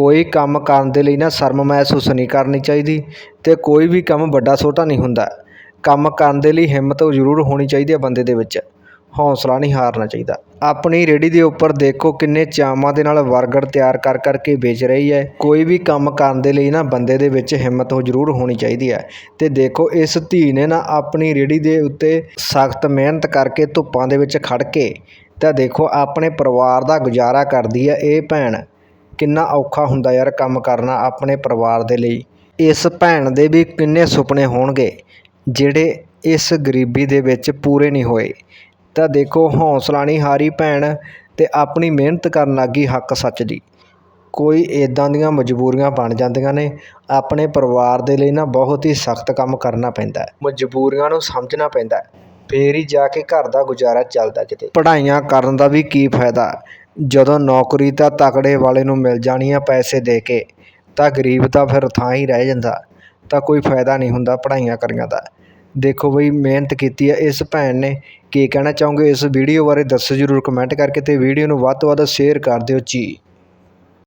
ਕੋਈ ਕੰਮ ਕਰਨ ਦੇ ਲਈ ਨਾ ਸ਼ਰਮ ਮਹਿਸੂਸ ਨਹੀਂ ਕਰਨੀ ਚਾਹੀਦੀ ਅਤੇ ਕੋਈ ਵੀ ਕੰਮ ਵੱਡਾ ਛੋਟਾ ਨਹੀਂ ਹੁੰਦਾ। ਕੰਮ ਕਰਨ ਦੇ ਲਈ ਹਿੰਮਤ ਜ਼ਰੂਰ ਹੋਣੀ ਚਾਹੀਦੀ ਹੈ ਬੰਦੇ ਦੇ ਵਿੱਚ। ਹੌਂਸਲਾ ਨਹੀਂ ਹਾਰਨਾ ਚਾਹੀਦਾ। ਆਪਣੀ ਰੇਹੜੀ ਦੇ ਉੱਪਰ ਦੇਖੋ ਕਿੰਨੇ ਚਾਵਾਂ ਦੇ ਨਾਲ ਬਰਗਰ ਤਿਆਰ ਕਰ ਕਰਕੇ ਵੇਚ ਰਹੀ ਹੈ। ਕੋਈ ਵੀ ਕੰਮ ਕਰਨ ਦੇ ਲਈ ਨਾ ਬੰਦੇ ਦੇ ਵਿੱਚ ਹਿੰਮਤ ਉਹ ਜ਼ਰੂਰ ਹੋਣੀ ਚਾਹੀਦੀ ਹੈ। ਅਤੇ ਦੇਖੋ ਇਸ ਧੀ ਨੇ ਨਾ ਆਪਣੀ ਰੇਹੜੀ ਦੇ ਉੱਤੇ ਸਖਤ ਮਿਹਨਤ ਕਰਕੇ ਧੁੱਪਾਂ ਦੇ ਵਿੱਚ ਖੜ੍ਹ ਕੇ ਤਾਂ ਦੇਖੋ ਆਪਣੇ ਪਰਿਵਾਰ ਦਾ ਗੁਜ਼ਾਰਾ ਕਰਦੀ ਹੈ ਇਹ ਭੈਣ। ਕਿੰਨਾ ਔਖਾ ਹੁੰਦਾ ਯਾਰ ਕੰਮ ਕਰਨਾ ਆਪਣੇ ਪਰਿਵਾਰ ਦੇ ਲਈ। ਇਸ ਭੈਣ ਦੇ ਵੀ ਕਿੰਨੇ ਸੁਪਨੇ ਹੋਣਗੇ ਜਿਹੜੇ ਇਸ ਗਰੀਬੀ ਦੇ ਵਿੱਚ ਪੂਰੇ ਨਹੀਂ ਹੋਏ। ਤਾਂ ਦੇਖੋ ਹੌਸਲਾ ਨਹੀਂ ਹਾਰੀ ਭੈਣ ਅਤੇ ਆਪਣੀ ਮਿਹਨਤ ਕਰਨ ਲੱਗ ਗਈ ਹੱਕ ਸੱਚ ਦੀ। ਕੋਈ ਇੱਦਾਂ ਦੀਆਂ ਮਜਬੂਰੀਆਂ ਬਣ ਜਾਂਦੀਆਂ ਨੇ ਆਪਣੇ ਪਰਿਵਾਰ ਦੇ ਲਈ ਨਾ ਬਹੁਤ ਹੀ ਸਖਤ ਕੰਮ ਕਰਨਾ ਪੈਂਦਾ ਮਜਬੂਰੀਆਂ ਨੂੰ ਸਮਝਣਾ ਪੈਂਦਾ ਹੈ, ਫੇਰ ਹੀ ਜਾ ਕੇ ਘਰ ਦਾ ਗੁਜ਼ਾਰਾ ਚੱਲਦਾ ਕਿਤੇ। ਪੜ੍ਹਾਈਆਂ ਕਰਨ ਦਾ ਵੀ ਕੀ ਫਾਇਦਾ? ਜਦੋਂ ਨੌਕਰੀ ਤਾਂ ਤਕੜੇ ਵਾਲੇ ਨੂੰ ਮਿਲ ਜਾਣੀ ਆ ਪੈਸੇ ਦੇ ਕੇ, ਤਾਂ ਗਰੀਬ ਤਾਂ ਫਿਰ ਥਾਂ ਹੀ ਰਹਿ ਜਾਂਦਾ, ਤਾਂ ਕੋਈ ਫਾਇਦਾ ਨਹੀਂ ਹੁੰਦਾ ਪੜ੍ਹਾਈਆਂ ਕਰੀਆਂ ਦਾ। ਦੇਖੋ ਬਈ, ਮਿਹਨਤ ਕੀਤੀ ਹੈ ਇਸ ਭੈਣ ਨੇ। ਕੀ ਕਹਿਣਾ ਚਾਹੋਗੇ ਇਸ ਵੀਡੀਓ ਬਾਰੇ? ਦੱਸੋ ਜ਼ਰੂਰ ਕਮੈਂਟ ਕਰਕੇ ਅਤੇ ਵੀਡੀਓ ਨੂੰ ਵੱਧ ਤੋਂ ਵੱਧ ਸ਼ੇਅਰ ਕਰ ਦਿਓ ਜੀ।